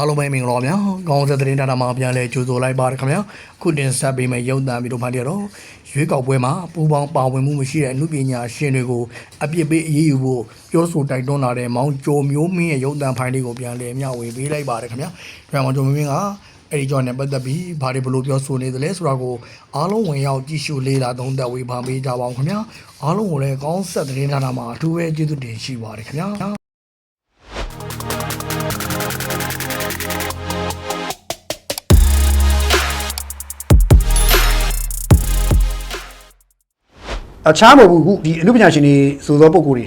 အားလုံးပဲမင်္ဂလာပါဗျာ။ကောင်းတဲ့သတင်းဌာနမှာပြန်လဲကြိုဆိုလိုက်ပါရခင်ဗျာ။ခုတင်ဆက်ပေးမယ့်ရုပ်သံဗီဒီယိုဖိုင်တွေတော့ရွေးကောက်ပွဲမှာပူပေါင်းပါဝင်မှုမရှိတဲ့အမှုပညာရှင်တွေကိုအပြစ်ပေးအရေးယူဖို့ပြောဆိုတိုက်တွန်းလာတဲ့မောင်ကျော်မျိုးမင်းရဲ့ရုပ်သံဖိုင်လေးကိုပြန်လဲမျှဝေပေးလိုက်ပါရခင်ဗျာ။ပြန်မောင်ကျော်မျိုးမင်းကအဲ့ဒီကြောင့်နဲ့ပတ်သက်ပြီးဘာတွေဘလို့ပြောဆိုနေသလဲဆိုတာကိုအားလုံးဝင်ရောက်ကြည့်ရှုလေ့လာသုံးသပ်ဝေဖန်ပေးကြပါအောင်ခင်ဗျာ။အားလုံးကိုလည်းကောင်းဆက်သတင်းဌာနမှာအထူးပဲကျေးဇူးတင်ရှိပါတယ်ခင်ဗျာ။ အခြားမဟုတ်ဘူးအခုဒီအနုပညာရှင်တွေဆိုသောပုံကိုယ်တွေ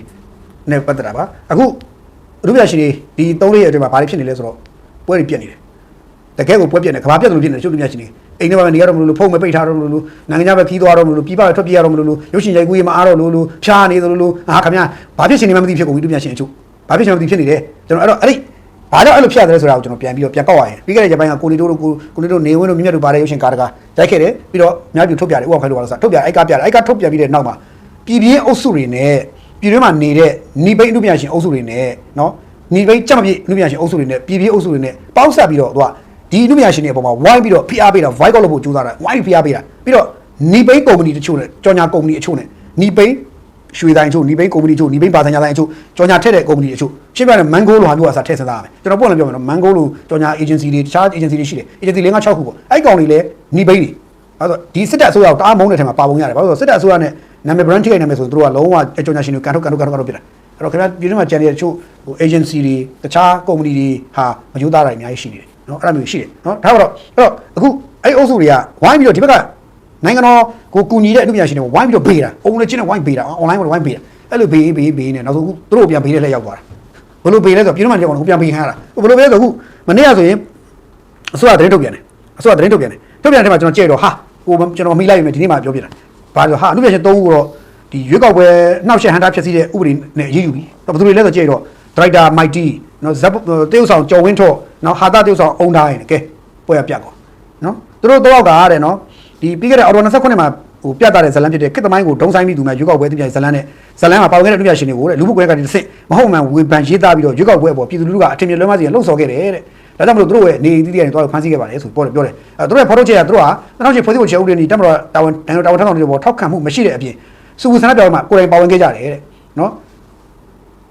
နဲ့ပတ်သက်တာပါအခုအနုပညာရှင်တွေဒီ၃လေးရက်အတွင်းမှာဘာတွေဖြစ်နေလဲဆိုတော့ပွဲတွေပြက်နေတယ်တကယ်ကိုပွဲပြက်နေကဘာပြက်လို့ဖြစ်နေတယ်ချုပ်လူပညာရှင်တွေအိမ်ထဲမှာနေရတော့မလို့လို့ဖုန်းမပိတ်ထားတော့မလို့လို့နိုင်ငံခြားပဲခီးသွားတော့မလို့လို့ပြည်ပထွက်ပြေးရတော့မလို့လို့ရုပ်ရှင်ရိုက်ကူးရေးမအားတော့လို့လို့ဖြားနေသလိုလို့အာခင်ဗျာဘာဖြစ်ရှင်နေမှမသိဖြစ်ကုန်ပြီလူပညာရှင်အချို့ဘာဖြစ်ရှင်မသိဖြစ်နေတယ်ကျွန်တော်အဲ့တော့အဲ့ဒီ ဘာကြောင့်အဲ့လိုဖြစ်ရတယ်ဆိုတာကိုကျွန်တော်ပြန်ပြီးတော့ပြန်ကောက်ရရင်ပြီးခဲ့တဲ့ဂျပန်ကကိုလီတိုတို့ကိုကိုလီတိုနေဝင်းတို့မြင့်မြတ်တို့ပါတဲ့ရုပ်ရှင်ကားတကာရိုက်ခဲ့တယ်ပြီးတော့အများပြည်ထုတ်ပြတယ်ဥအောင်ခိုင်တို့ပါလို့ဆိုတာထုတ်ပြအဲ့ကပြတယ်အဲ့ကထုတ်ပြပြီးတဲ့နောက်မှာပြည်ပြင်းအုပ်စုတွေနဲ့ပြည်တွင်းမှာနေတဲ့နီပိတ်အမှုပညာရှင်အုပ်စုတွေနဲ့နော်နီပိတ်ကြက်မပြည့်အမှုပညာရှင်အုပ်စုတွေနဲ့ပြည်ပြင်းအုပ်စုတွေနဲ့ပေါင်းစပ်ပြီးတော့သူကဒီအမှုပညာရှင်တွေအပေါ်မှာဝိုင်းပြီးတော့ဖိအားပေးတာ voice out လုပ်ဖို့ကြိုးစားတာဝိုင်းဖိအားပေးတာပြီးတော့နီပိတ်ကုမ္ပဏီတချို့နဲ့ကြော်ညာကုမ္ပဏီအချို့နဲ့နီပိတ် ရွှေတိုင်းချို့နီဘိန်းကုမ္ပဏီချို့နီဘိန်းပါစံညာတိုင်းချို့ကြော်ညာထက်တဲ့ကုမ္ပဏီတွေချို့ရှင်းပြတယ်မန်ဂိုလိုဟာမျိုးကစားထည့်စမ်းသားရမယ်ကျွန်တော်ပုံလည်းပြောမယ်နော်မန်ဂိုလိုကြော်ညာ agency တွေတခြား agency တွေရှိတယ် agency ၄၅6ခုပေါ့အဲ့ကောင်တွေလည်းနီဘိန်းတွေအဲ့တော့ဒီစစ်တပ်အစိုးရကိုတအားမုန်းတဲ့ထဲမှာပါပုံရတယ်ဘာလို့လဲဆိုတော့စစ်တပ်အစိုးရနဲ့နာမည် brand ထိခိုက်နာမည်ဆိုရင်တို့ကလုံးဝကြော်ညာရှင်တွေကန်ထုတ်ကန်ထုတ်ကန်ထုတ်ကန်ထုတ်ပြတာအဲ့တော့ခင်ဗျာပြည်တွင်းမှာကျန်တဲ့တချို့ဟို agency တွေတခြားကုမ္ပဏီတွေဟာမယိုးသားတာအများကြီးရှိနေတယ်နော်အဲ့ဒါမျိုးရှိတယ်နော်ဒါတော့အဲ့တော့အခုအဲ့အုပ်စုတွေကဝိုင်းပြီးတော့ဒီဘက်က နိုင်ငံတော်ကိုကူညီတဲ့အမှုပညာရှင်တွေဝိုင်းပြီးတော့ပေးတာအုံနဲ့ချင်းနဲ့ဝိုင်းပေးတာ online မှာဝိုင်းပေးတာအဲ့လိုပေးပေးပေးနေနောက်ဆုံးသူတို့ပြန်ပေးတဲ့လက်ရောက်သွားတာဘယ်လိုပေးလဲဆိုတော့ပြည်တော်မှကြောက်တော့ပြန်ပေးခိုင်းရတာဘယ်လိုပေးလဲဆိုအခုမနေ့ကဆိုရင်အစိုးရသတင်းထုတ်ပြန်တယ်အစိုးရသတင်းထုတ်ပြန်တယ်ထုတ်ပြန်တဲ့မှာကျွန်တော်ကြည့်တော့ဟာဟိုကျွန်တော်မိလိုက်ပြီဒီနေ့မှပြောပြတာဘာလို့ဟာအမှုပညာရှင်၃ဦးတော့ဒီရွေးကောက်ပွဲနှောက်ယှက်ဟန်တာဖြစ်စီတဲ့ဥပဒေနဲ့အရေးယူပြီတော့ဘယ်သူတွေလဲဆိုကြည့်တော့ဒရိုက်တာမိုက်တီနော်ဇက်တေးဥဆောင်ကျော်ဝင်းထော့နော်ဟာတာတေးဥဆောင်အုံတိုင်းကဲပွဲရပြကောနော်သူတို့တော့ကတဲ့နော် ဒီပြီးခဲ့တဲ့အော်တို29မှာဟိုပြတ်တာတဲ့ဇလန်ဖြစ်တဲ့ကစ်သမိုင်းကိုဒုံဆိုင်ပြီးသူများရွေးကောက်ပွဲတပြိုင်ဇလန်နဲ့ဇလန်မှာပါဝင်ခဲ့တဲ့လူပြရှင်တွေကိုတဲ့လူမှုကွဲကတည်းကတစ်ဆင့်မဟုတ်မှန်ဝေဖန်ရေးသားပြီးတော့ရွေးကောက်ပွဲအပေါ်ပြည်သူလူထုကအထင်မြင်လွှမ်းမစီလှုပ်ဆော်ခဲ့တယ်တဲ့ဒါကြောင့်မလို့သူတို့ရဲ့နေတီးတီးကနေတော့ဖမ်းဆီးခဲ့ပါတယ်ဆိုပြောတယ်ပြောတယ်အဲသူတို့ရဲ့ဖော်ထုတ်ချက်ကသူတို့ဟာ2008ဖွဲ့စည်းပုံချေဥပဒေနဲ့တက်မတော်တာဝန်နိုင်ငံတော်တာဝန်ထမ်းဆောင်တဲ့ဘောထောက်ခံမှုမရှိတဲ့အပြင်စုဝဆန္ဒပြောင်းမှာကိုယ်တိုင်ပါဝင်ခဲ့ကြတယ်တဲ့နော်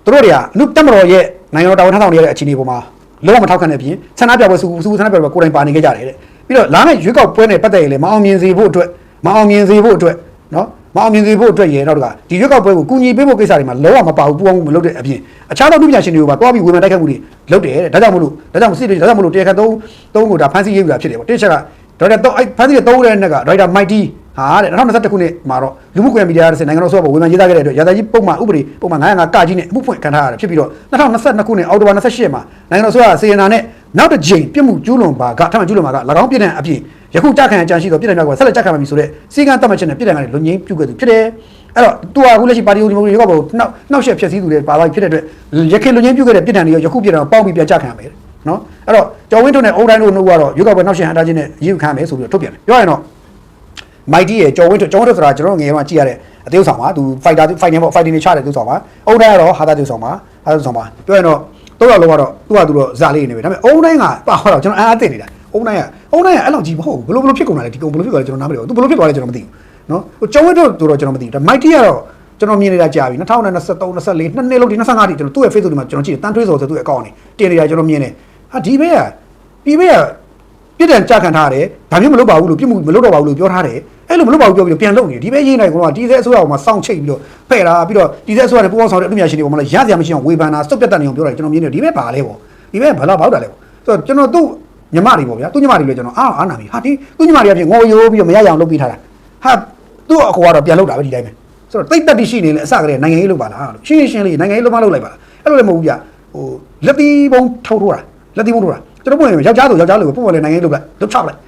သူတို့တွေကအနုတက်မတော်ရဲ့နိုင်ငံတော်တာဝန်ထမ်းဆောင်နေတဲ့အခြေအနေပေါ်မှာလုံးဝမထောက်ခံတဲ့အပြင်ဆန္ဒပြပွဲစုစုဆန္ဒပြပွဲကိုယ်တိုင်ပါနေခဲ့ကြတယ်တဲ့ ပြီးတော့လာမယ့်ရွေးကောက်ပွဲနဲ့ပတ်သက်ရင်လည်းမအောင်မြင်စေဖို့အတွက်မအောင်မြင်စေဖို့အတွက်နော်မအောင်မြင်စေဖို့အတွက်ရေတော့တကဒီရွေးကောက်ပွဲကိုကူညီပေးဖို့ကိစ္စတွေမှာလုံးဝမပါဘူးပူအောင်မှုမလုပ်တဲ့အပြင်အခြားသောလူပညာရှင်တွေကပါတွားပြီးဝေဖန်တိုက်ခိုက်မှုတွေလုပ်တယ်တဲ့ဒါကြောင့်မလို့ဒါကြောင့်မစစ်တွေဒါကြောင့်မလို့တရားခတ်သုံးသုံးကိုဒါဖန်ဆီးရေးယူတာဖြစ်တယ်ပေါ့တစ်ချက်ကဒေါက်တာတော့အဲ့ဖန်ဆီးတဲ့သုံးတဲ့နဲ့ကဒေါက်တာမိုက်တီဟာတဲ့2021ခုနှစ်မှာတော့လူမှုကွန်ရက်မီဒီယာတွေနိုင်ငံတော်ဆိုတော့ဝေဖန်ရေးသားခဲ့တဲ့အတွက်ရာဇာကြီးပုံမှန်ဥပဒေပုံမှန်905ကကြီးနဲ့အမှုဖွင့်ခံထားရတယ်ဖြစ်ပြီးတော့2022ခုနှစ်အောက်တိုဘာ28ရက်မှာနိုင်ငံတော်ဆိုရစေရနာနဲ့ နောက်တစ်ကြိမ်ပြစ်မှုကျူးလွန်ပါကထပ်မံကျူးလွန်ပါက၎င်းပြည်နယ်အပြင်ယခုကြခံအကြံရှိသောပြည်နယ်များကဆက်လက်ကြခံမှာပြီဆိုတဲ့စီကံတတ်မှတ်ချက်နဲ့ပြည်နယ်ကနေလွန်ငင်းပြုခဲ့သူဖြစ်တယ်အဲ့တော့သူကအခုလက်ရှိပါတီဒီမိုကရေစီရောက်ပေါ်နှောက်နှောက်ရှက်ဖြစ်စည်းသူတွေပါသွားပြီဖြစ်တဲ့အတွက်ရခိုင်လွန်ငင်းပြုခဲ့တဲ့ပြည်နယ်တွေရောယခုပြည်နယ်ကိုပေါင်းပြီးပြန်ကြခံရမယ်နော်အဲ့တော့ကျော်ဝင်းထွန်းနဲ့အုံတိုင်းတို့နှုတ်ကတော့ရွေးကောက်ပွဲနှောက်ရှက်ဟန်တာချင်းနဲ့ရေးယူခံမယ်ဆိုပြီးတော့ထုတ်ပြန်တယ်ပြောရရင်တော့မိုက်တီရဲ့ကျော်ဝင်းထွန်းကျော်ဝင်းထွန်းဆိုတာကျွန်တော်ငယ်ကမှကြည့်ရတဲ့အသေးဆောင်ပါသူ fighter fighting ပေါ့ fighting နေချတဲ့သူဆောင်ပါအုံတိုင်းကတော့ဟာတာသူဆောင်ပါဟာတာသူဆောင်ပါပြောရင်တော့ တော့လုံးကတော့သူ့ဟာသူတော့ဇာလေးနေပဲဒါပေမဲ့အုံတိုင်းကပါတော့ကျွန်တော်အားအသိနေတာအုံတိုင်းကအုံတိုင်းကအဲ့လောက်ကြီးမဟုတ်ဘူးဘလို့ဘလို့ဖြစ်ကုန်လာလဲဒီကုံဘလို့ဖြစ်သွားလဲကျွန်တော်နားမလည်ဘူးသူဘလို့ဖြစ်သွားလဲကျွန်တော်မသိဘူးနော်ဟိုကျော်ဝင်းထွန်းတို့တော့ကျွန်တော်မသိဘူးဒါမိုက်တီကတော့ကျွန်တော်မြင်နေတာကြာပြီ2023 24နှစ်နှစ်လုံးဒီ25တိကျွန်တော်သူ့ရဲ့ Facebook ဒီမှာကျွန်တော်ကြည့်တယ်တန်ထွေးစော်ဆိုသူ့ရဲ့အကောင့်နေတင်နေတာကျွန်တော်မြင်တယ်ဟာဒီဘက်ကဒီဘက်က ပြစ်ဒဏ်ကြခံထားတယ်ဒါမျိုးမလုပ်ပါဘူးလို့ပြစ်မှုမလုပ်တော့ပါဘူးလို့ပြောထားတယ်အဲ့လိုမလုပ်ပါဘူးပြောပြီးတော့ပြန်လုပ်နေတယ်ဒီဘက်ရေးနိုင်ကတော့ဒီသက်အစိုးရကမှစောင့်ချိတ်ပြီးတော့ဖဲ့တာပြီးတော့ဒီသက်အစိုးရနဲ့ပူပေါင်းဆောင်တဲ့အမှုများရှင်တွေပေါ်မှာလည်းရစရာမရှိအောင်ဝေဖန်တာစုပ်ပြတ်တဲ့နေအောင်ပြောတာကျွန်တော်မြင်တယ်ဒီဘက်ပါလဲပေါ့ဒီဘက်ဘာလာဘောက်တာလဲပေါ့ဆိုတော့ကျွန်တော်သူ့ညီမတွေပေါ့ဗျာသူ့ညီမတွေလည်းကျွန်တော်အားအားနာပြီဟာဒီသူ့ညီမတွေအပြင်ငိုရိုးပြီးတော့မရရအောင်လုပ်ပေးထားတာဟာသူ့အကောကတော့ပြန်လုပ်တာပဲဒီတိုင်းပဲဆိုတော့တိတ်တက်တိရှိနေလေအစကတည်းကနိုင်ငံရေးလုပ်ပါလားလို့ရှင်းရှင်းလေးနိုင်ငံရေးလုပ်မလုပ်လိုက်ပါလားအဲ့လိုလည်းမဟုတ်ဘူးဗျဟိုလက်တီးပုံထုတ်ထိုးတာလက်တီးပုံထိုးတာ ကျွန်တော်ပုံရင်ယောက်ျားဆိုယောက်ျားလိုပုံပေါ်လေနိုင်ငံရေးလုပ်လိုက်လုပ်ချလိုက်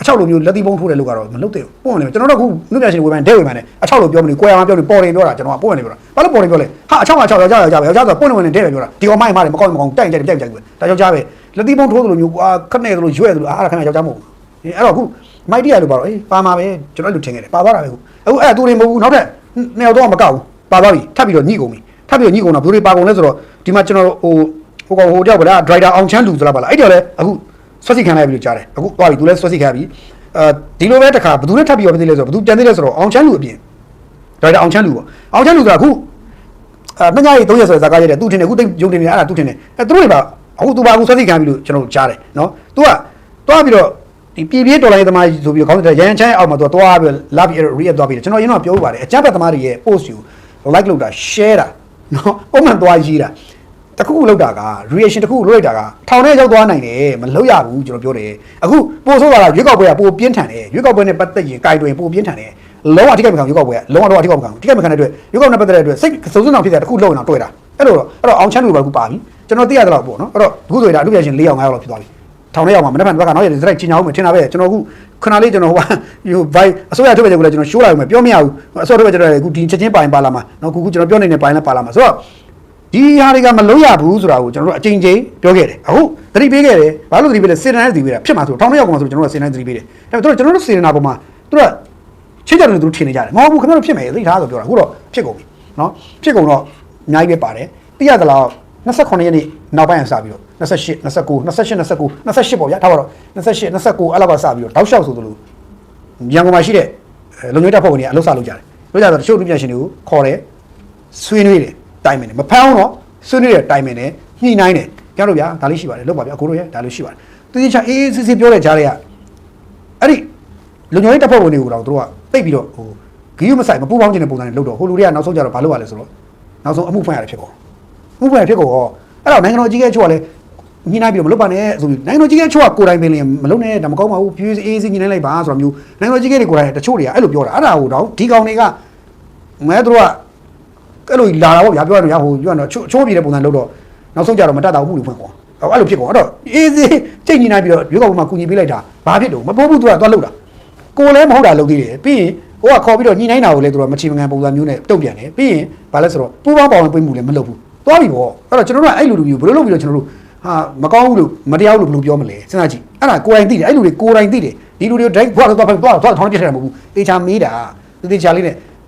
အချောက်လိုမျိုးလက်တီးပုံထိုးတယ်လို့ကတော့မလုပ်သေးဘူးပုံရင်ကျွန်တော်တို့ခုလူပြရှင်ဝေဖန်ဒဲဝေဖန်တယ်အချောက်လိုပြောမလို့ကိုယ်ရမှာပြောလို့ပေါ်တယ်ပြောတာကျွန်တော်ကပုံရင်ပြောတာဘာလို့ပေါ်တယ်ပြောလဲဟာအချောက်ကချောက်ယောက်ျားယောက်ျားပဲယောက်ျားဆိုပုံဝင်နေဒဲပဲပြောတာဒီကောင်မိုင်းမားတယ်မကောင်းမကောင်းတိုင်ကြတယ်ကြိုက်ကြိုက်ပဲဒါယောက်ျားပဲလက်တီးပုံထိုးတယ်လို့မျိုးကွာခက်နေတယ်လို့ရွဲ့တယ်လို့အားရခဏယောက်ျားမဟုတ်ဘူးအဲ့တော့ခုမိုက်တီရလို့ပါတော့အေးပါမှာပဲကျွန်တော်အဲ့လိုထင်ခဲ့တယ်ပါသွားတာပဲခုအခုအဲ့သူတွေမဟုတ်ဘူးနောက်ထပ်နှစ်ယောက်တော့မကောက်ဘူးပါသွားပြီထပ်ပြီးတော့ညှိကုန်ပြီထပ်ပြီးတော့ညှိကုန်တာဘယ်လိုတွေပါကုန်လဲဆိုတော့ဒီမှာကျွန်တော်ဟို ဟိုကောင်ဟိုတယောက်ကဒါဒရိုက်တာအောင်ချမ်းလူသလားပါလားအဲ့တော့လေအခုဆွတ်စီခံလိုက်ပြီလို့ကြားတယ်အခုသွားပြီသူလည်းဆွတ်စီခံပြီအဲဒီလိုပဲတခါဘယ်သူနဲ့ထပ်ပြီးတော့မသိလဲဆိုတော့ဘယ်သူပြန်သိလဲဆိုတော့အောင်ချမ်းလူအပြင်ဒရိုက်တာအောင်ချမ်းလူပေါ့အောင်ချမ်းလူဆိုတာအခုအဲမညာရီ3ရက်ဆိုတဲ့ဇာတ်ကားရိုက်တယ်သူထင်တယ်အခုတိတ်ယုံတင်နေအဲ့ဒါသူထင်တယ်အဲသူတို့တွေပါအခုသူပါအခုဆွတ်စီခံပြီလို့ကျွန်တော်တို့ကြားတယ်နော်သူကသွားပြီးတော့ဒီပြည်ပြေးတော်လိုင်းသမားဆိုပြီးတော့ခေါင်းစဉ်ရန်ချမ်းအောက်မှာသူကသွားပြီးလာပြီး react သွားပြီးတယ်ကျွန်တော်ရင်းတော့ပြောပြပါတယ်အကြမ်းဖက်သမားတွေရဲ့ post ကို like လုပ်တာ share တာနော်ပုံမှန်သွားရေးတာ တခုခုလောက်တာက reaction တခုခုလောက်လိုက်တာကထောင်ထဲရောက်သွားနိုင်တယ်မလောက်ရဘူးကျွန်တော်ပြောတယ်အခုပို့ဆိုးတာကရွေးကောက်ပွဲကပိုပြင်းထန်တယ်ရွေးကောက်ပွဲနဲ့ပတ်သက်ရင်ကြိုက်တွင်ပိုပြင်းထန်တယ်လုံးဝအထိခိုက်မခံဘူးရွေးကောက်ပွဲကလုံးဝတော့အထိခိုက်မခံဘူးထိခိုက်မခံတဲ့အတွက်ရွေးကောက်နဲ့ပတ်သက်တဲ့အတွက်စိတ်စုံစမ်းအောင်ဖြစ်တဲ့တခုလုံးအောင်တွေ့တာအဲ့လိုတော့အဲ့တော့အောင်ချမ်းလူပဲအခုပါပြီကျွန်တော်သိရသလောက်ပေါ့နော်အဲ့တော့အခုဆိုရင်ဒါအမှုပြရှင်၄ယောက်၅ယောက်လောက်ဖြစ်သွားပြီထောင်ထဲရောက်မှာမနေ့ကဘက်ကနောက်ရက်စရိုက်ချင်းချောင်းမယ်ထင်တာပဲကျွန်တော်အခုခဏလေးကျွန်တော်ဟိုဟိုဘိုင်အစိုးရထုတ်ပဲကျွန်တော်ကျွန်တော်ရှိုးလာအောင်ပြောမရဘူးအစိုးရထုတ်ပဲကျွန်တော်အခုဒီချက်ချင်းပိုင်ပါလာမှာနော်ခုခုကျွန်တော်ပြောနေတဲ့ပိုင်လည်းပါလာမှာဆိုတော့ ဒီဟာတွေကမလုံးရဘူးဆိုတာကိုကျွန်တော်တို့အကြိမ်ကြိမ်ပြောခဲ့တယ်အခုသတိပေးခဲ့တယ်ဘာလို့သတိပေးလဲစေတနာနဲ့သတိပေးတာဖြစ်မှာဆိုထောင်ထဲရောက်ကောင်ဆိုကျွန်တော်တို့ကစေတနာနဲ့သတိပေးတယ်ဒါပေမဲ့ကျွန်တော်တို့စေတနာပေါ်မှာသူတို့ကချင်းကြတယ်လို့သူတို့ထင်နေကြတယ်မဟုတ်ဘူးခင်ဗျားတို့ဖြစ်မယ်သိထားဆိုပြောတာအခုတော့ဖြစ်ကုန်ပြီနော်ဖြစ်ကုန်တော့အများကြီးပဲပါတယ်သိရသလား29ရက်နေ့နောက်ပိုင်းကစပြီးတော့28 29 28 29 28ပေါ့ဗျာထားပါတော့28 29အဲ့လောက်ကစပြီးတော့တောက်လျှောက်ဆိုသလိုရန်ကုန်မှာရှိတဲ့လုံခြုံရေးတပ်ဖွဲ့ဝင်တွေကအလုပ်စလုပ်ကြတယ်လုပ်ကြတော့တချို့လူပြန်ရှင်တွေကိုခေါ်တယ်ဆွေးနွေးတယ် တိုင်ပင်တယ်မဖမ်းအောင်တော့ဆွေးနွေးတယ်တိုင်ပင်တယ်ညှိနှိုင်းတယ်ကြောက်လို့ဗျာဒါလေးရှိပါတယ်လောက်ပါဗျာကိုတို့ရဲ့ဒါလေးရှိပါတယ်သူကြီးချအေးအေးဆေးဆေးပြောတဲ့ကြားတွေကအဲ့ဒီလူညောင်းတပ်ဖွဲ့ဝင်တွေကိုတော့သူတို့ကတိတ်ပြီးတော့ဟိုဂီယူမဆိုင်မပူပေါင်းခြင်းတဲ့ပုံစံနဲ့လုပ်တော့ဟိုလူတွေကနောက်ဆုံးကြတော့ဘာလုပ်ရလဲဆိုတော့နောက်ဆုံးအမှုဖွင့်ရတယ်ဖြစ်ကုန်အမှုဖွင့်ရဖြစ်ကုန်ဟောအဲ့တော့နိုင်ငံတော်ကြီးကချို့ကလည်းညှိနှိုင်းပြီးတော့မလုပ်ပါနဲ့ဆိုပြီးနိုင်ငံတော်ကြီးကချို့ကကိုယ်တိုင်ပင်လျင်မလုပ်နဲ့ဒါမကောင်းပါဘူးဖြည်းဖြည်းအေးအေးဆေးညှိနှိုင်းလိုက်ပါဆိုတာမျိုးနိုင်ငံတော်ကြီးကတွေကိုယ်တိုင်တချို့တွေကအဲ့လိုပြောတာအဲ့ဒါဟိုတော့ဒီကောင်တွေကမဲသူတို့က အဲ့လိုလာတာပေါ့ဗျာပြောရတော့ရဟိုပြောရတော့ချိုးချိုးပြတဲ့ပုံစံလုပ်တော့နောက်ဆုံးကြတော့မတတ်တာဘူးလို့ဖွင့်ကောအဲ့လိုဖြစ်ကောအဲ့တော့အေးစေးချိန်ညီနိုင်ပြီးတော့ရွေးကောက်ပွဲမှာကူညီပေးလိုက်တာဘာဖြစ်တော့မပိုးဘူးသူကသွားလုပ်တာကိုလည်းမဟုတ်တာလုပ်သေးတယ်ပြီးရင်ဟိုကခေါ်ပြီးတော့ညီနိုင်တာကိုလည်းသူကမချေမငံပုံစံမျိုးနဲ့တုတ်ပြန်တယ်ပြီးရင်ဘာလဲဆိုတော့ပူပေါင်းပါဝင်ပေးမှုလည်းမလုပ်ဘူးသွားပြီပေါ့အဲ့တော့ကျွန်တော်တို့ကအဲ့လိုလူမျိုးဘယ်လိုလုပ်ပြီးတော့ကျွန်တော်တို့ဟာမကောင်းဘူးလို့မတရားဘူးလို့ဘယ်လိုပြောမလဲစဉ်းစားကြည့်အဲ့ဒါကိုယ်တိုင်သိတယ်အဲ့လူတွေကိုယ်တိုင်သိတယ်ဒီလူတွေဒိုက်ဘွားတော့သွားသွားသွားထောင်းပြစ်တယ်မဟုတ်ဘူးတေချာမေးတာတေချာလေးနဲ့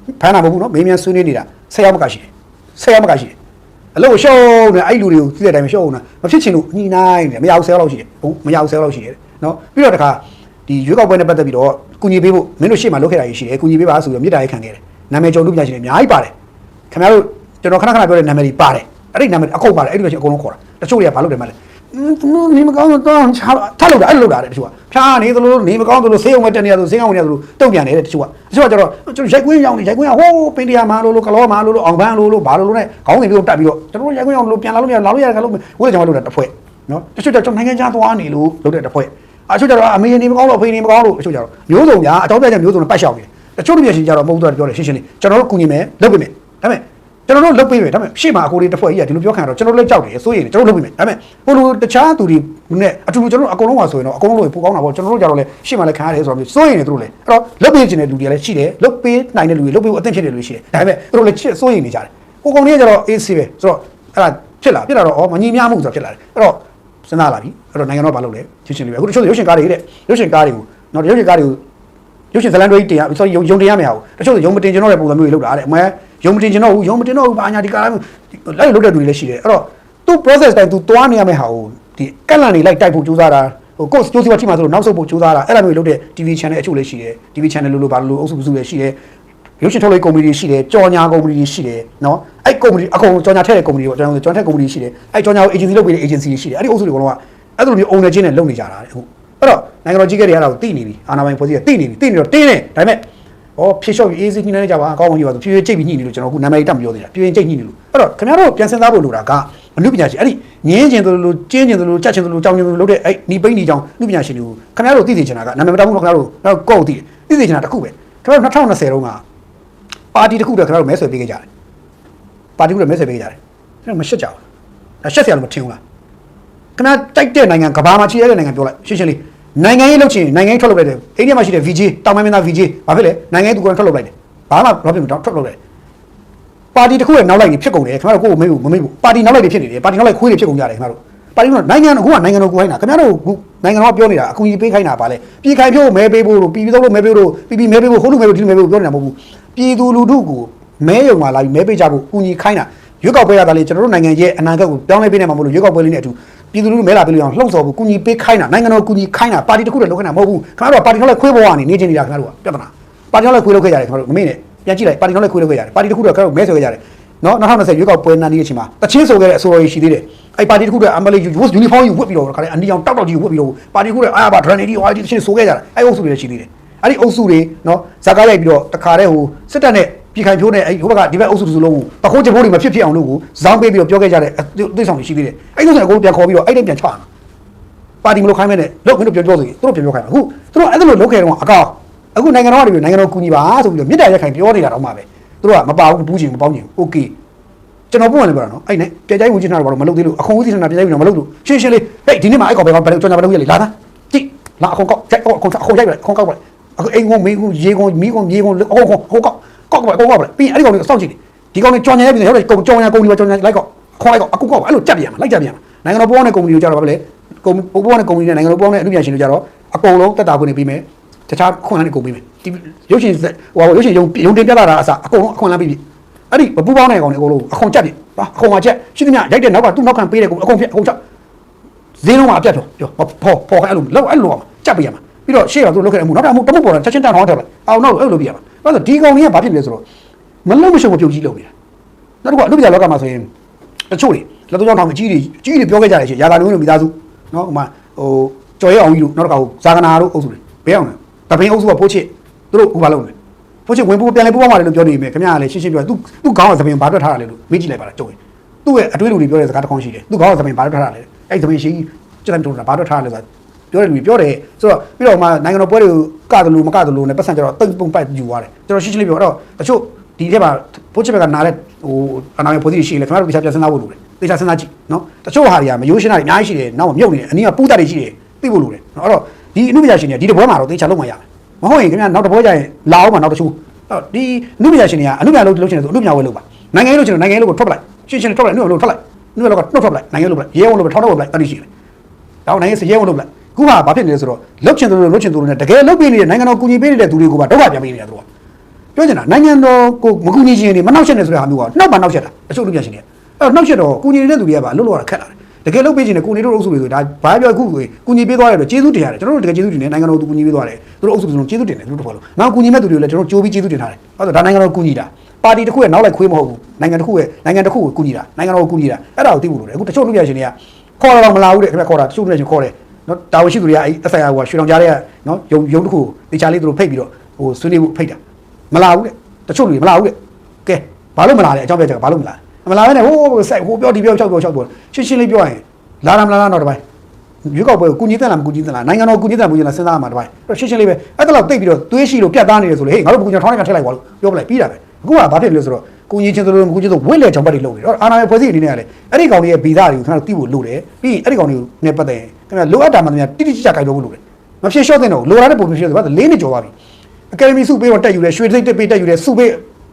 ဖြေလျှော့ဖို့ကူညီပေးလိုက်ပါမလုပ်ပါနဲ့ရမ်းမလုပ်ပါနဲ့ဆိုတက်ပြောတဲ့ကြားတယ်လုပ်တာတဲ့ကဲတချို့လူပြန်ရှင်နေအခုလေခေါ်ပြီးတော့အဲ့လိုမင်းမြန်ဆွေးနွေးနေတာဖမ်းတာမဟုတ်ဘူးနော်မင်းမြန်ဆွေးနွေးနေတာဆက်ရောက်မကရှိတယ်ဆက်ရောက်မကရှိတယ်အလို့ရှုံးနေအဲ့လူတွေကိုသိတဲ့အတိုင်းရှုံးနေတာမဖြစ်ချင်လို့ညှိနှိုင်းနေမရဘူးဆဲလောက်ရှိတယ်ဟုတ်မရဘူးဆဲလောက်ရှိတယ်နော်ပြီးတော့တခါဒီရွေးကောက်ပွဲနဲ့ပတ်သက်ပြီးတော့ကုညီပေးဖို့မင်းတို့ရှေ့မှာလုပ်ခဲ့တာကြီးရှိတယ်ကုညီပေးပါဆိုပြီးမြေတားရေးခံခဲ့တယ်နာမည်ကျော်လူပြရှင်တွေအများကြီးပါတယ်ခင်ဗျားတို့ကျွန်တော်ခဏခဏပြောတဲ့နာမည်တွေပါတယ်အဲ့ဒီနာမည်အကုန်ပါတယ်အဲ့ဒီလိုချင်းအကုန်လုံးခေါ်တာတချို့တွေကဘာလုပ်တယ်မလဲ နေမကောင်းတော့ချာထားလို့တာအဲ့လိုလုပ်တာတဲ့တချို့ကဖြားနေသလိုနေမကောင်းသလိုဆေးအောင်မတက်နေရသလိုဆေးအောင်ဝင်နေရသလိုတုံ့ပြန်နေတဲ့တချို့ကတချို့ကကျတော့ကျွန်တော်ရိုက်ကွင်းရောင်းနေရိုက်ကွင်းကဟိုးပင်တရာမာလို့လို့ကလောမာလို့လို့အောင်ပန်းလို့လို့ဘာလို့လို့နဲ့ခေါင်းစဉ်ပြီးတော့တက်ပြီးတော့ကျွန်တော်ရိုက်ကွင်းရောင်းလို့ပြန်လာလို့မရလာလို့ရတယ်ကလို့ဝိဇ္ဇာမလို့တာတစ်ဖွဲ့နော်တချို့ကျတော့နိုင်ငံခြားသွားနေလို့လုပ်တဲ့တစ်ဖွဲ့အချို့ကျတော့အမေနေမကောင်းလို့အဖေနေမကောင်းလို့တချို့ကျတော့မျိုးစုံညာအတောင်းပြချက်မျိုးစုံနဲ့ပတ်လျှောက်နေတယ်တချို့လူပြရှင်ကျတော့မဟုတ်တော့ပြောတယ်ရှင်းရှင်းလေးကျွန်တော်တို့ကူညီမယ်လုပ်ပေးမယ်ဒါပေမဲ့ ကျွန်တော်တို့လုပ်ပေးမယ်ဒါပေမဲ့ရှေ့မှာအကိုလေးတစ်ဖွဲ့ကြီးကဒီလိုပြောခံတော့ကျွန်တော်တို့လည်းကြောက်တယ်စိုးရိမ်တယ်ကျွန်တော်တို့လုပ်ပေးမယ်ဒါပေမဲ့ဟိုလိုတခြားသူတွေနဲ့အတူတူကျွန်တော်တို့အကုန်လုံးပါဆိုရင်တော့အကုန်လုံးလို့ပိုကောင်းတာပေါ့ကျွန်တော်တို့ကြတော့လေရှေ့မှာလည်းခံရတယ်ဆိုတော့မျိုးစိုးရိမ်နေသူတို့လည်းအဲ့တော့လုပ်ပေးခြင်းတဲ့လူတွေလည်းရှိတယ်လုပ်ပေးနိုင်တဲ့လူတွေလုပ်ပေးဖို့အသင့်ဖြစ်တဲ့လူတွေရှိတယ်ဒါပေမဲ့သူတို့လည်းချစ်စိုးရိမ်နေကြတယ်ကိုကောင်လေးကကျတော့အေးဆေးပဲဆိုတော့အဲ့ဒါဖြစ်လာဖြစ်လာတော့ဩမညီမျှမှုဆိုတာဖြစ်လာတယ်အဲ့တော့စဉ်းစားလာပြီအဲ့တော့နိုင်ငံတော်ဘာလုပ်လဲချင်းချင်းလေးပဲအခုတချို့ရုပ်ရှင်ကားတွေတဲ့ရုပ်ရှင်ကားတွေကိုနော်ရုပ်ရှင်ကားတွေကိုရုပ်ရှင်ဇလန်တွေတင်ရ sorry ယုံယုံတင်ရမယ်ဟာကိုတချို့ယုံမတင်ကျွန်တော်တဲ့ပုံစံမျိုးတွေလုပ်တာတဲ့အမဲ ယုံမတင်ကျွန်တော်ဘူးယုံမတင်တော့ဘူးဘာညာဒီကားလိုက်လုပ်တဲ့သူတွေလည်းရှိတယ်အဲ့တော့သူ process တိုင်းသူသွားနေရမယ့်ဟာကိုဒီကက်လန်တွေလိုက်တိုက်ဖို့ကြိုးစားတာဟို course ကြိုးစီပါချိမှဆိုလို့နောက်ဆုတ်ဖို့ကြိုးစားတာအဲ့လိုမျိုးလုပ်တဲ့ TV channel အချို့လည်းရှိတယ် TV channel လို့လို့ဘာလို့အုပ်စုစုလည်းရှိတယ်ရုပ်ရှင်ထုတ်လုပ်ကုမ္ပဏီတွေရှိတယ်ကြော်ညာကုမ္ပဏီတွေရှိတယ်နော်အဲ့ကုမ္ပဏီအကုန်ကြော်ညာထည့်တဲ့ကုမ္ပဏီတွေပေါ့ကျွန်တော်ကြော်ညာထည့်ကုမ္ပဏီရှိတယ်အဲ့ကြော်ညာကို agency လုပ်ပေးတဲ့ agency တွေရှိတယ်အဲ့ဒီအုပ်စုတွေကတော့အဲ့လိုမျိုး owner ချင်းနဲ့လုပ်နေကြတာတဲ့အခုအဲ့တော့နိုင်ငံတော်ကြီးကတွေအဲ့ဒါကိုသိနေပြီအာဏာပိုင်ဖွဲ့စည်းကသိနေပြီသိနေတော့တင်းတယ်ဒါပေမဲ့ ဩဖြေလျှော့ပြီး easy ညှိနှိုင်းကြပါအကောင်းဝင်ပါဆိုဖြည်းဖြည်းကြိတ်ပြီးညှိနေလို့ကျွန်တော်အခုနာမည်တက်မပြောသေးတာဖြည်းဖြည်းကြိတ်ညှိနေလို့အဲ့တော့ခင်ဗျားတို့ပြန်စဉ်းစားဖို့လိုတာကအမှုပညာရှင်အဲ့ဒီငင်းကျင်သလိုလိုကျင်းကျင်သလိုကြက်ကျင်သလိုကြောင်ကျင်သလိုလုပ်တဲ့အဲ့နီပိန်းနီကြောင်အမှုပညာရှင်တွေကိုခင်ဗျားတို့သိသိချင်တာကနာမည်မတက်ဘူးတော့ခင်ဗျားတို့တော့ကိုယ့်ကိုသိတယ်သိသိချင်တာတစ်ခုပဲခင်ဗျားတို့2020တုန်းကပါတီတစ်ခုတည်းခင်ဗျားတို့မဲဆွယ်ပေးခဲ့ကြတယ်ပါတီတစ်ခုတည်းမဲဆွယ်ပေးခဲ့ကြတယ်ခင်ဗျားတို့မရှက်ကြဘူးဒါရှက်စရာလို့မထင်ဘူးလားခင်ဗျားတိုက်တဲ့နိုင်ငံကဘာမှာချီရတဲ့နိုင်ငံပြောလိုက်ရှင်းရှင်းလေး နိုင်ငံရေးလုပ်ချင်နိုင်ငံရေးထွက်လုပ်လိုက်တယ်အိန္ဒိယမှာရှိတဲ့ VJ တောင်ပိုင်းမင်းသား VJ ဘာဖြစ်လဲနိုင်ငံရေးသူကထွက်လုပ်လိုက်တယ်ဘာမှဘာဖြစ်မတော့ထွက်လုပ်လိုက်တယ်ပါတီတစ်ခုရဲ့နောက်လိုက်နေဖြစ်ကုန်တယ်ခင်ဗျားတို့ကိုယ်ကိုမေးဘူးမမေးဘူးပါတီနောက်လိုက်တွေဖြစ်နေတယ်ပါတီနောက်လိုက်ခွေးတွေဖြစ်ကုန်ကြတယ်ခင်ဗျားတို့ပါတီကနိုင်ငံအခုကနိုင်ငံတော်ကိုခိုင်းတာခင်ဗျားတို့ကနိုင်ငံတော်ကပြောနေတာအကူအညီပေးခိုင်းတာပါလေပြည်ခိုင်ဖြိုးမဲပေးဖို့လို့ပြည်ပြည်သုံးလို့မဲပေးလို့ပြည်ပြည်မဲပေးဖို့ဟိုလူမဲပေးဒီလူမဲပေးဖို့ပြောနေတာမဟုတ်ဘူးပြည်သူလူထုကိုမဲယုံမှာလာပြီးမဲပေးကြဖို့အကူအညီခိုင်းတာ ရွေးကောက်ပွဲရတာလေကျွန်တော်တို့နိုင်ငံရဲ့အနာဂတ်ကိုပြောင်းလဲပေးနိုင်မှာမဟုတ်လို့ရွေးကောက်ပွဲလေးနဲ့အတူပြည်သူလူထုမဲလာပေးလို့အောင်လှုပ်ဆော်ဖို့ကူညီပေးခိုင်းတာနိုင်ငံတော်ကူညီခိုင်းတာပါတီတစ်ခုတည်းလုပ်ခိုင်းတာမဟုတ်ဘူးခင်ဗျားတို့ကပါတီနောက်လိုက်ခွေးဘဝကနေနေချင်းနေတာခင်ဗျားတို့ကပြဿနာပါတီနောက်လိုက်ခွေးလုပ်ခဲ့ရတယ်ခင်ဗျားတို့မမေ့နဲ့ပြန်ကြည့်လိုက်ပါတီနောက်လိုက်ခွေးလုပ်ခဲ့ရတယ်ပါတီတစ်ခုတည်းခင်ဗျားတို့မဲဆွဲခဲ့ရတယ်နော်2020ရွေးကောက်ပွဲနာနေတဲ့အချိန်မှာတချင်းဆိုခဲ့တဲ့အစိုးရရှိသေးတယ်အဲ့ပါတီတစ်ခုတည်းအမလေးယူယူနီဖောင်းယူဝတ်ပြီးတော့ခါလေးအနီအောင်တောက်တောက်ကြီးဝတ်ပြီးတော့ပါတီတစ်ခုတည်းအာဘာဒရန်နီဒီဟိုအတီတချင်းဆိုခဲ့ကြတာအဲ့အုပ်စုတွေရှိသေးတယ်အဲ့ဒီအုပ်စုတွေနော်ဇာကားရိုက်ပြီးတော့တခါတည်းဟိုစစ်တပ်နဲ့ ပြည်ခိုင်ဖြိုးနဲ့အဲ့ဟိုဘက်ကဒီဘက်အုပ်စုစုလုံးကိုပခိုးချဖို့တွေမဖြစ်ဖြစ်အောင်လို့ကိုဇောင်းပေးပြီးတော့ပြောခဲ့ကြတဲ့သိဆောင်တွေရှိသေးတယ်အဲ့ဒီဆိုရင်ကိုပြန်ခေါ်ပြီးတော့အဲ့ဒီပြန်ချအောင်ပါတီမလို့ခိုင်းမဲ့နဲ့လို့မင်းတို့ပြောပြောဆိုရင်သူတို့ပြန်ပြောခိုင်းမှာအခုသူတို့အဲ့ဒါလို့လုပ်ခဲ့တော့အကောအခုနိုင်ငံတော်ကနေပြီးနိုင်ငံတော်ကူညီပါဆိုပြီးတော့မြစ်တာရက်ခိုင်ပြောနေတာတော့မှပဲသူတို့ကမပါဘူးပူးချင်မပေါင်းချင်โอเค ကျွန်တော်ပုံမှန်လည်းပြောတာနော်အဲ့နဲ့ပြကြိုင်ဝင်ချင်တာတော့မလုပ်သေးလို့အခုဦးစီးနေတာပြကြိုင်ဝင်တော့မလုပ်လို့ရှင်းရှင်းလေးဟေးဒီနေ့မှအဲ့ကောင်ပဲဘာလို့ကျွန်တော်ဘာလို့ရလေလာသားကြည့်လာအခုကောက်ကြိုက်အခုအခုကြိုက်ပဲအခုကောက်ပဲအခုအိမ်ကုန်မေးကုန်ရေကုန်မီးကုန်မြေကုန်အခုအခုကောက် ကောက်ပဲကောက်ပဲပြီးအဲ့ဒီကောင်ကိုစောင့်ကြည့်ဒီကောင်ကိုကြောင်ညာရပြီဟဲ့ကောင်ကြောင်ညာကုန်ဒီကြောင်ညာလိုက်ကောက်ခေါ်လိုက်ကောက်အခုကောက်အဲ့လိုကြက်ပြရမှာလိုက်ကြက်ပြရမှာနိုင်ငံတော်ပေါ်နဲ့ကုမ္ပဏီတို့ကြတော့ဗါလဲကုမ္ပဏီပေါ်နဲ့ကုမ္ပဏီနဲ့နိုင်ငံတော်ပေါ်နဲ့အမှုပြန်ရှင်တို့ကြတော့အကုန်လုံးတက်တာခွင့်နေပြီးမယ်တခြားခွင့်လန်းနေကုန်ပြီးမယ်ဒီရုပ်ရှင်ဟိုရုပ်ရှင်ရုံရုံတင်ပြတာအစားအကုန်လုံးအခွင့်လန်းပြီးပြီအဲ့ဒီပပူပေါင်းတဲ့ကောင်တွေအကုန်လုံးအခွန်ကြက်ပြီဟာအခွန်ကကြက်ရှိသမျှရိုက်တဲ့နောက်ကသူ့နောက်ခံပေးတဲ့ကောင်အကုန်ပြက်အကုန်ချက်ဈေးလုံးကအပြတ်တော့ပြောဖော်ဖော်ခိုင်းအဲ့လိုလောက်အဲ့လိုအောင်ကြက်ပေးရမှာပြီးတော့ရှေ့ကသူလုပ်ခဲ့တဲ့အမှုနောက်တစ်မှုတမှုပေါ်တာချက်ချင်းတန်ထောင်းထက်လိုက်အောင်နောက်အဲ့လိုပြရမှာ အဲ့ဒါဒီကောင်တွေကဘာဖြစ်လဲဆိုတော့မလုံးမရှုံမပြုတ်ကြီးလုပ်နေတာနောက်တစ်ခုအလုပ်ပြလောကမှာဆိုရင်တချို့တွေလက်တော့ထောင်အကြီးတွေအကြီးတွေပြောခဲ့ကြတယ်ရှင်ရာသာမျိုးတို့မိသားစုနော်ဟိုမှာဟိုကျော်ရဲအောင်ကြီးတို့နောက်တစ်ခါဟိုဇာကနာတို့အုပ်စုတွေဘဲအောင်လဲတပင်းအုပ်စုကဖိုးချစ်သူတို့ဟိုဘာလုပ်လဲဖို့ချင်ဝင်ပူပြန်လဲပူပေါင်းပါလေလို့ပြောနေပြီခင်ဗျားကလည်းရှင်းရှင်းပြောသူသူခေါင်းကသပင်ဘာတွက်ထားတာလဲလို့မေးကြည့်လိုက်ပါလားကြုံရင်သူ့ရဲ့အတွေးလူတွေပြောတဲ့စကားတစ်ခေါက်ရှိတယ်သူခေါင်းကသပင်ဘာတွက်ထားတာလဲအဲ့သပင်ရှိစက်တမ်တုံးတာဘာတွက်ထားတာလဲဆို ပြောတယ်လူပြောတယ်ဆိုတော့ပြီးတော့မှနိုင်ငံတော်ပွဲတွေကတယ်လို့မကတယ်လို့နဲ့ပတ်စံကြတော့တိတ်ပုံပတ်ယူသွားတယ်ကျွန်တော်ရှင်းရှင်းလေးပြောတော့တချို့ဒီထဲမှာဖို့ချစ်ဘက်ကနားတဲ့ဟိုအနာရဲ့ position ရှိလေခင်ဗျားတို့တခြားပြန်စဉ်းစားဖို့လိုတယ်တခြားစဉ်းစားကြည့်နော်တချို့ဟာတွေကမယိုးရှင်းတာတွေအများကြီးရှိတယ်နောက်မှမြုပ်နေတယ်အနည်းကပူတာတွေရှိတယ်သိဖို့လိုတယ်နော်အဲ့တော့ဒီအမှုပညာရှင်တွေကဒီတပွဲမှာတော့တေချာလုံးမရဘူးမဟုတ်ရင်ခင်ဗျားနောက်တစ်ပွဲကျရင်လာအောင်မှနောက်တစ်ချို့အဲ့ဒီအနုပညာရှင်တွေကအနုပညာလုပ်လုပ်ချင်တယ်ဆိုအနုပညာဝယ်လုပ်ပါနိုင်ငံရေးလုပ်ချင်တယ်နိုင်ငံရေးလုပ်ကိုထွက်ပလိုက်ရှင်းရှင်းထွက်ပလိုက်အနုပညာလုပ်ထွက်လိုက်အနုပညာလုပ်ကနှုတ်ထွက်ပလိုက်နိုင်ငံရေးလုပ်ပလိုက်ရဲဝန်လုပ်ပလိုက်ထောက်တော့ပလိုက်အဲ့ဒီရှိတယ်ဒါနိုင်ငံရေးစရဲဝန်လုပ်ပလိုက် ခုမှဘာဖြစ်နေလဲဆိုတော့လုပ်ချင်တယ်လို့လုပ်ချင်တယ်လို့နဲ့တကယ်လုပ်ပေးနေတဲ့နိုင်ငံတော်ကူညီပေးနေတဲ့သူတွေကိုပါဒုက္ခပြန်ပေးနေတာသူကပြောချင်တာနိုင်ငံတော်ကိုမကူညီချင်နေမနှောက်ရှက်နေဆိုတဲ့ဟာမျိုးကနှောက်ပါနှောက်ရှက်တာအချို့လူပြန်ရှင်တွေအဲ့တော့နှောက်ရှက်တော့ကူညီနေတဲ့သူတွေကပါလွတ်လွတ်ရခက်လာတယ်တကယ်လုပ်ပေးချင်တဲ့ကူညီတို့အုပ်စုတွေဆိုဒါဘာပြောအခုကူညီပေးသွားတယ်လို့ကျေးဇူးတင်ရတယ်ကျွန်တော်တို့တကယ်ကျေးဇူးတင်တယ်နိုင်ငံတော်သူကူညီပေးသွားတယ်သူတို့အုပ်စုတွေကျေးဇူးတင်တယ်သူတို့တစ်ဖွဲ့လုံးနောက်ကူညီမဲ့သူတွေကိုလည်းကျွန်တော်ကြိုးပြီးကျေးဇူးတင်ထားတယ်ဟုတ်တယ်ဒါနိုင်ငံတော်ကူညီတာပါတီတစ်ခုရဲ့နောက်လိုက်ခွေးမဟုတ်ဘူးနိုင်ငံတစ်ခုရဲ့နိုင်ငံတစ်ခုကိုကူညီတာနိုင်ငံတော်ကိုကူညီတာအဲ့ဒါကိုသိဖို့လိုတယ်အခုတချို့လူပြရှင်တွေကခေါ်တော့မလာဘူးတဲ့ခင်ဗျခေါ်တာတချို့လူပြရှင်ခေါ်တယ် နော်တာဝန်ရှိသူတွေကအဲ့အဆိုင်အဟိုရွှေတောင်ကြားတွေကနော်ယုံယုံတစ်ခုတေချာလေးသူတို့ဖိတ်ပြီးတော့ဟိုဆွေးနွေးဖို့ဖိတ်တာမလာဘူးတဲ့တချို့လူတွေမလာဘူးတဲ့ကဲဘာလို့မလာလဲအကြောင်းပြချက်ကဘာလို့မလာလဲမလာဘဲနဲ့ဟိုးဆိုင်ဟိုပြောဒီပြောချောက်ပြောချောက်ပြောရှင်းရှင်းလေးပြောရင်လာတာမလာတာတော့တပိုင်းရွေးကောက်ပွဲကိုကုညီတဲ့လားမကုညီတဲ့လားနိုင်ငံတော်ကုညီတဲ့မကုညီလားစဉ်းစားရမှာတပိုင်းအဲ့ရှင်းရှင်းလေးပဲအဲ့ဒါတော့တိတ်ပြီးတော့သွေးရှိလို့ပြတ်သားနေတယ်ဆိုလေဟေးငါတို့ကုညီထောင်းလိုက်ထည့်လိုက်ပါလို့ပြောပလိုက်ပြီးတာပဲ အခုကဘာဖြစ်လဲဆိုတော့ကုညီချင်းတို့မကုညီတို့ဝိလက်ကြောင့်ပတ်တွေလုပ်နေတော့အာနာရဲ့ဖွဲ့စည်းအနေနဲ့ကလည်းအဲ့ဒီကောင်တွေရဲ့ဗီဇတွေကိုခင်ဗျားတို့သိဖို့လိုတယ်ပြီးရင်အဲ့ဒီကောင်တွေနဲ့ပတ်သက်ရင်ခင်ဗျာလိုအပ်တာမှန်တယ်တိတိကျကျကြိုက်လို့ဖို့လိုတယ်မဖြစ်လျှော့တဲ့တော့လိုရတဲ့ပုံမျိုးဖြစ်တယ်ဘာလို့၄နှစ်ကျော်သွားပြီအကယ်ဒမီစုပေးတော့တက်ယူတယ်ရွှေစိတ်တက်ပေးတက်ယူတယ်စုပေး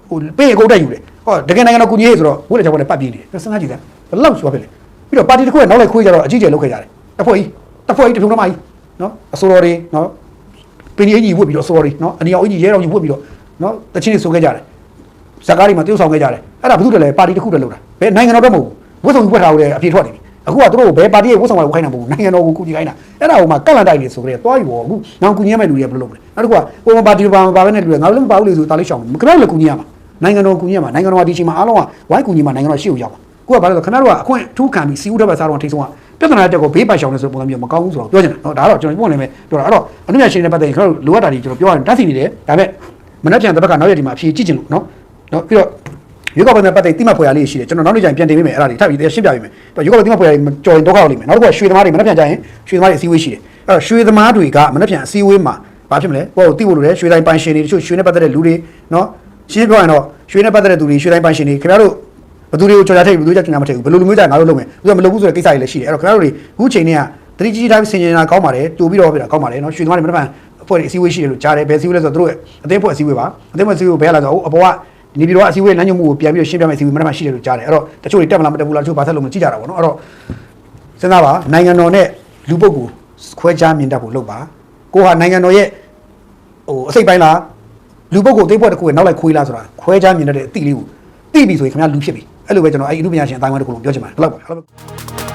ဟိုပေးအကုန်တက်ယူတယ်ဟောတကယ်နိုင်ငံတော်ကုညီရေးဆိုတော့ဝိလက်ကြောင့်လည်းပတ်ပြေးနေတယ်စဉ်းစားကြည့်တယ်ဘယ်လောက်ဆိုဖြစ်လဲပြီးတော့ပါတီတစ်ခုကနောက်လိုက်ခွေးကြတော့အကြီးကျယ်လုပ်ခဲ့ကြတယ်တစ်ဖွဲ့ကြီးတစ်ဖွဲ့ကြီးတစ်ထုံးသမားကြီးနော်အစိုးရတွေနော်ပင်ကြီးကြီးဝတ်ပြီးတော့အစိုးရတွေနော်အနီအောင်ကြီးရဲတော်ကြီးဝတ်ပြီးတော့နော်တချင်းတွေဆိုခဲ့ကြတယ် ဇက်ကားတွေမှာတရုပ်ဆောင်ခဲ့ကြတယ်အဲ့ဒါဘယ်သူတည်းလဲပါတီတစ်ခုတည်းလို့တာဘယ်နိုင်ငံတော်တော့မဟုတ်ဘူးဝတ်ဆောင်ကြီးဝတ်ထားလို့လည်းအပြေထွက်နေပြီအခုကသူတို့ဘယ်ပါတီရဲ့ဝတ်ဆောင်ဝတ်ခိုင်းတာမဟုတ်ဘူးနိုင်ငံတော်ကိုကူညီခိုင်းတာအဲ့ဒါဟိုမှာကန့်လန့်တိုက်နေဆိုကြတယ်တွားယူပေါ့အခုနောက်ကူညီရမယ့်လူတွေကဘယ်လိုလုပ်မလဲနောက်တစ်ခုကဟိုမှာပါတီပါပါပဲနဲ့လူတွေငါတို့လည်းမပါဘူးလေဆိုတားလေးရှောင်မကလည်းကူညီရမှာနိုင်ငံတော်ကူညီရမှာနိုင်ငံတော်ကဒီချိန်မှာအားလုံးကဝိုင်းကူညီမှာနိုင်ငံတော်ရှေ့ကိုရောက်မှာကိုကဘာလို့လဲခဏတော့အခွင့်ထူးခံပြီးစီဦးတက်ပါစားတော့ထိဆုံးကပြဿနာတက်ကိုဘေးပိုင်ရှောင်နေဆိုပုံစံမျိုးမကောင်းဘူးဆိုတော့ပြောချင်တာနော်ဒါတော့ကျွန်တော်ပုံနေမယ်ပြောတာအဲ့တော့အနုညာရှင်တဲ့ပတ်သက်ရင်ကျွန်တော်လိုအပ်တာတွေကျွန်တော်ပြောရတယ်တတ်စီနေတယ်ဒါပေမဲ့မနှက်ပြန်တဲ့ဘက်ကနောက်ရက်ဒီမှာအဖြေကြည့်ချင်လို့နော် နော်ပြီးတော့ရွေးကောက်ပွဲနဲ့ပတ်သက်တိမှတ်ဖွယ်ရလေးရှိတယ်ကျွန်တော်နောက်နေ့ကျရင်ပြန်တင်ပေးမယ်အဲ့ဒါတွေထပ်ပြီးရှင်းပြပေးမယ်တော့ရွေးကောက်ပွဲတိမှတ်ဖွယ်ရလေးကြော်ရင်ဒုက္ခရောက်လိမ့်မယ်နောက်တစ်ခုကရွှေသမားတွေမနှက်ပြန်ကြရင်ရွှေသမားတွေအစည်းအဝေးရှိတယ်အဲ့တော့ရွှေသမားတွေကမနှက်ပြန်အစည်းအဝေးမှာဘာဖြစ်မလဲဟိုတိဖို့လိုတယ်ရွှေတိုင်းပိုင်ရှင်တွေတချို့ရွှေနဲ့ပတ်သက်တဲ့လူတွေနော်ရှင်းပြောရင်တော့ရွှေနဲ့ပတ်သက်တဲ့သူတွေရွှေတိုင်းပိုင်ရှင်တွေခင်ဗျားတို့ဘယ်သူတွေကိုကြော်ကြထိတ်ဘယ်သူကြော်ညာမထိတ်ဘူးဘယ်လိုလူမျိုးကြငါတို့လုပ်မယ်သူကမလုပ်ဘူးဆိုတဲ့ကိစ္စတွေလည်းရှိတယ်အဲ့တော့ခင်ဗျားတို့တွေအခုချိန်တွေကတတိကြီးကြီးတိုင်းဆင်ញင်တာကောင်းပါတယ်တူပြီးတော့ပြတာကောင်းပါတယ်နော်ရွှေသမားတွေမနေ့ကအဖွဲ့တွေအစည်းအဝေးရှိတယ်လို့ကြားတယ်ဘယ်အစည်းအဝေးလဲဆိုတော့သူတို့အသိအဖွဲ့အစည်းအဝေးပါအသိအဖွဲ့အစည်းအဝေးဘယ်လာဆိုတော့အပေါ်က နေပြည်တော်ကအစည်းအဝေးလမ်းညွှန်မှုကိုပြန်ပြီးရှင်းပြမယ်အစည်းအဝေးမနေ့ကရှိတယ်လို့ကြားတယ်အဲ့တော့တချို့တွေတက်မလားမတက်ဘူးလားတချို့ဘာသက်လို့မကြည့်ကြတာပေါ့နော်အဲ့တော့စဉ်းစားပါနိုင်ငံတော်နဲ့လူပုဂ္ဂိုလ်ခွဲခြားမြင်တတ်ဖို့လုပ်ပါကိုဟာနိုင်ငံတော်ရဲ့ဟိုအစိတ်ပိုင်းလားလူပုဂ္ဂိုလ်အသေးဖွဲ့တစ်ခုရဲ့နောက်လိုက်ခွေးလားဆိုတာခွဲခြားမြင်တတ်တဲ့အတိလေးကိုသိပြီဆိုရင်ခင်ဗျားလူဖြစ်ပြီအဲ့လိုပဲကျွန်တော်အဲ့ဒီအမှုပညာရှင်အတိုင်းအဝိုင်းတစ်ခုလုံးပြောချင်ပါတယ်ဘယ်လောက်ပါလဲ